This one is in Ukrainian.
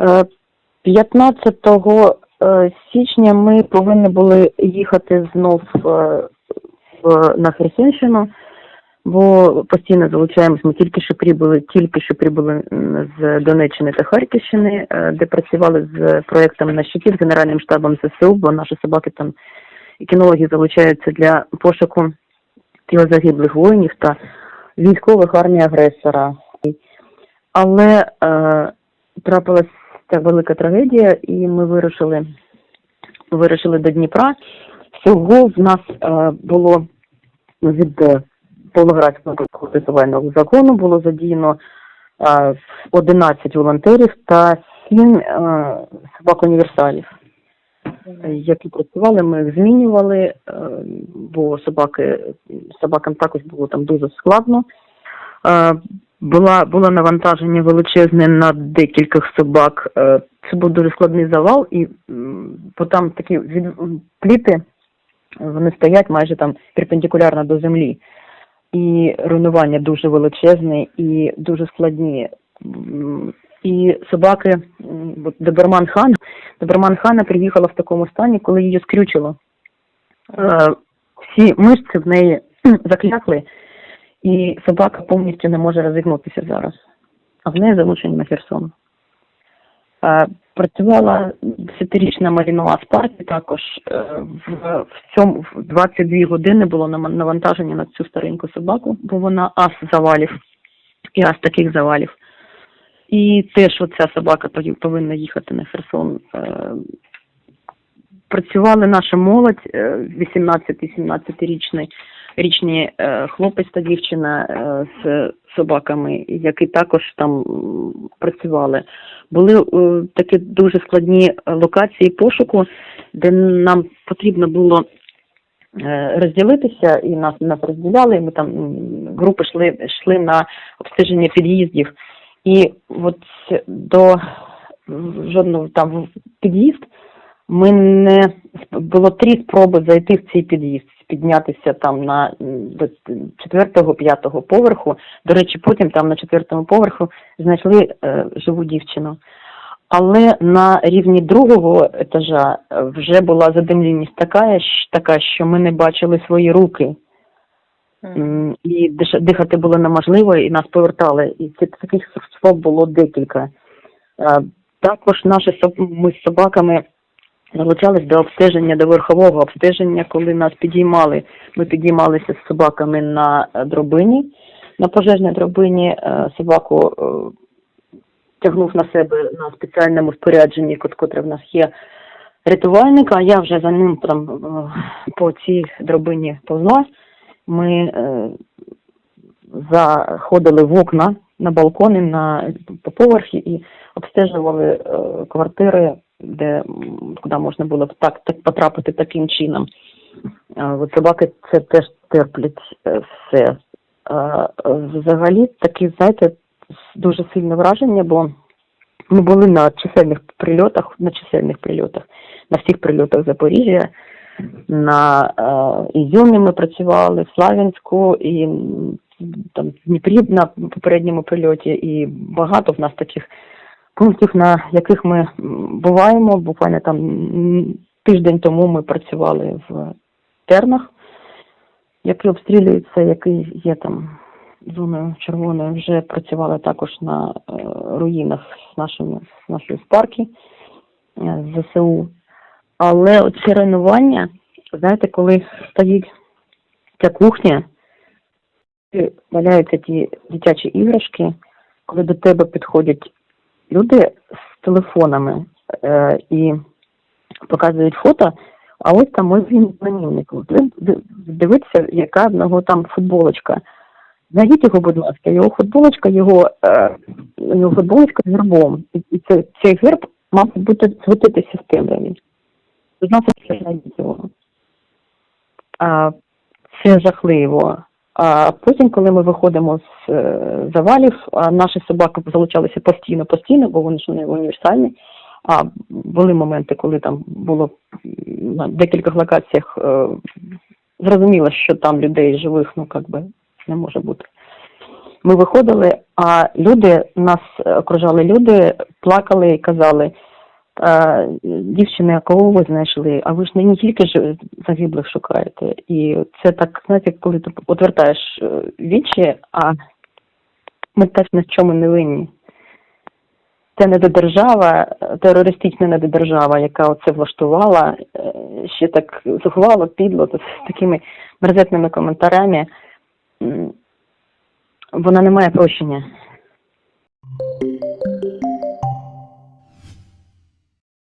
Е, 15 е, січня ми повинні були їхати знов е, на Херсонщину, бо постійно залучаємось. Ми тільки що прибули, тільки що прибули з Донеччини та Харківщини, е, де працювали з проектом на щиті з Генеральним штабом ЗСУ, бо наші собаки там і кінологи залучаються для пошуку тіл загиблих воїнів та військових армії агресора. Але е, трапилась ця велика трагедія, і ми вирушили, вирушили до Дніпра. Всього в нас е, було від е, Павлоградського рятувального закону було задіяно е, 11 волонтерів та 7 е, собак-універсалів, е, які працювали, ми їх змінювали, е, бо собаки, собакам також було там дуже складно. Е, була, було навантаження величезне на декількох собак. Е, Це був дуже складний завал, і бо там такі від, пліти, вони стоять майже там перпендикулярно до землі. І руйнування дуже величезне і дуже складні. І собаки, Доберман Хан, Доберман Хана приїхала в такому стані, коли її скрючило. Е, Всі мишці в неї заклякли, і собака повністю не може розігнутися зараз. А в неї залучені на Херсон. Е, Працювала десятирічна Марінова Спарті також. Е, В, в цьому в 22 години було навантаження на цю стареньку собаку, бо вона ас завалів і ас таких завалів. І те, що ця собака повинна їхати на Херсон. Е, Працювали наша молодь, е, 18-17-річний річні е, хлопець та дівчина е, з собаками, які також там працювали. Були е, такі дуже складні локації пошуку, де нам потрібно було розділитися, і нас нас розділяли. і Ми там групи йшли, йшли на обстеження під'їздів. І от до жодного там під'їзд ми не було три спроби зайти в цей під'їзд, піднятися там на до четвертого, п'ятого поверху. До речі, потім там на четвертому поверху знайшли е, живу дівчину. Але на рівні другого етажа е, вже була задимленість така, така, що ми не бачили свої руки. І дихати було неможливо, і нас повертали. І таких спроб було декілька. Е, Також наші ми з собаками залучались до обстеження, до верхового обстеження, коли нас підіймали. Ми підіймалися з собаками на е, дробині, на пожежній дробині. Е, Собаку е, тягнув на себе на спеціальному спорядженні, кот- котре в нас є рятувальник, а я вже за ним там по цій дробині повзла. Ми заходили в окна на балкони на по поверхі і обстежували квартири, де куди можна було б так, так потрапити таким чином. От собаки це теж терплять е, все. Взагалі такі, знаєте, дуже сильне враження, бо ми були на чисельних прильотах, на чисельних прильотах, на всіх прильотах Запоріжжя, на е, Ізюмі ми працювали, в Славянську і там в Дніпрі на попередньому прильоті, і багато в нас таких пунктів, на яких ми буваємо. Буквально там тиждень тому ми працювали в Тернах, який обстрілюється, який є там зоною червоною, вже працювали також на е, руїнах з нашими з нашої спарки е, ЗСУ. Але оці руйнування, знаєте, коли стоїть ця кухня, валяються ті дитячі іграшки, коли до тебе підходять люди з телефонами е, і показують фото, а ось там ось він ви Дивіться, яка в нього там футболочка. Знайдіть його, будь ласка, його футболочка, його, е, його футболочка з гербом. І, це, цей герб мав бути світитися в темряві. Будь знайдіть його. А, це жахливо. А потім, коли ми виходимо з е, завалів, наші собаки залучалися постійно, постійно, бо вони ж не універсальні. А були моменти, коли там було на декількох локаціях е, зрозуміло, що там людей живих, ну як би не може бути. Ми виходили, а люди нас окружали люди плакали і казали, «А, дівчини, а кого ви знайшли? А ви ж не тільки ж загиблих шукаєте. І це так, знаєте, коли ти отвертаєш е, вічі, а ми теж в чому не винні. Це недодержава, терористична недодержава, яка оце влаштувала, е, ще так зухвало, підло, з такими мерзетними коментарями. Вона не має прощення.